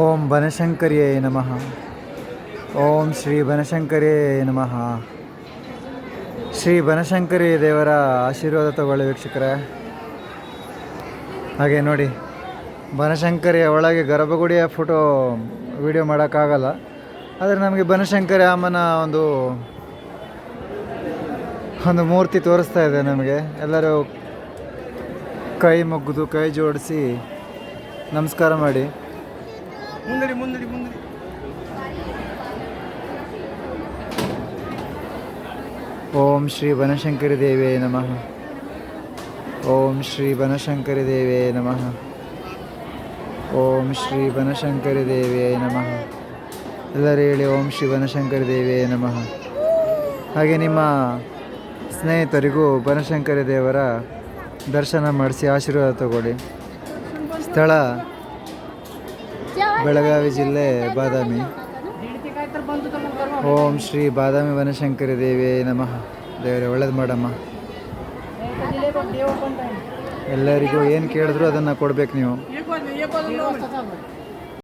ಓಂ ಬನಶಂಕರಿಯೇ ನಮಃ. ಓಂ ಶ್ರೀ ಬನಶಂಕರಿಯೇ ನಮಃ. ಶ್ರೀ ಬನಶಂಕರಿ ದೇವರ ಆಶೀರ್ವಾದ ತಗೊಳ್ಳಿ ವೀಕ್ಷಕರೇ. ಹಾಗೆ ನೋಡಿ, ಬನಶಂಕರಿಯ ಒಳಗೆ ಗರ್ಭಗುಡಿಯ ಫೋಟೋ ವಿಡಿಯೋ ಮಾಡೋಕ್ಕಾಗಲ್ಲ. ಆದರೆ ನಮಗೆ ಬನಶಂಕರಿ ಅಮ್ಮನ ಒಂದು ಒಂದು ಮೂರ್ತಿ ತೋರಿಸ್ತಾ ಇದೆ ನಮಗೆ. ಎಲ್ಲರೂ ಕೈ ಮುಗ್ದು ಕೈ ಜೋಡಿಸಿ ನಮಸ್ಕಾರ ಮಾಡಿ. ಮುಂದಡಿ ಮುಂದಡಿ ಮುಂದಡಿ. ಓಂ ಶ್ರೀ ಬನಶಂಕರಿ ದೇವೇ ನಮಃ. ಓಂ ಶ್ರೀ ಬನಶಂಕರಿ ದೇವೇ ನಮಃ. ಓಂ ಶ್ರೀ ಬನಶಂಕರಿ ದೇವೇ ನಮಃ. ಎಲ್ಲರೂ ಹೇಳಿ ಓಂ ಶ್ರೀ ಬನಶಂಕರಿ ದೇವೇ ನಮಃ. ಹಾಗೆ ನಿಮ್ಮ ಸ್ನೇಹಿತರಿಗೂ ಬನಶಂಕರಿ ದೇವರ ದರ್ಶನ ಮಾಡಿಸಿ ಆಶೀರ್ವಾದ ತಗೊಳ್ಳಿ. ಸ್ಥಳ ಬೆಳಗಾವಿ ಜಿಲ್ಲೆ ಬಾದಾಮಿ. ಓಂ ಶ್ರೀ ಬಾದಾಮಿ ವನಶಂಕರಿ ದೇವಿ ನಮಃ. ದೇವರೇ, ಒಳ್ಳೇದು ಮಾಡಮ್ಮ. ಎಲ್ಲರಿಗೂ ಏನು ಕೇಳಿದ್ರು ಅದನ್ನು ಕೊಡ್ಬೇಕು ನೀವು.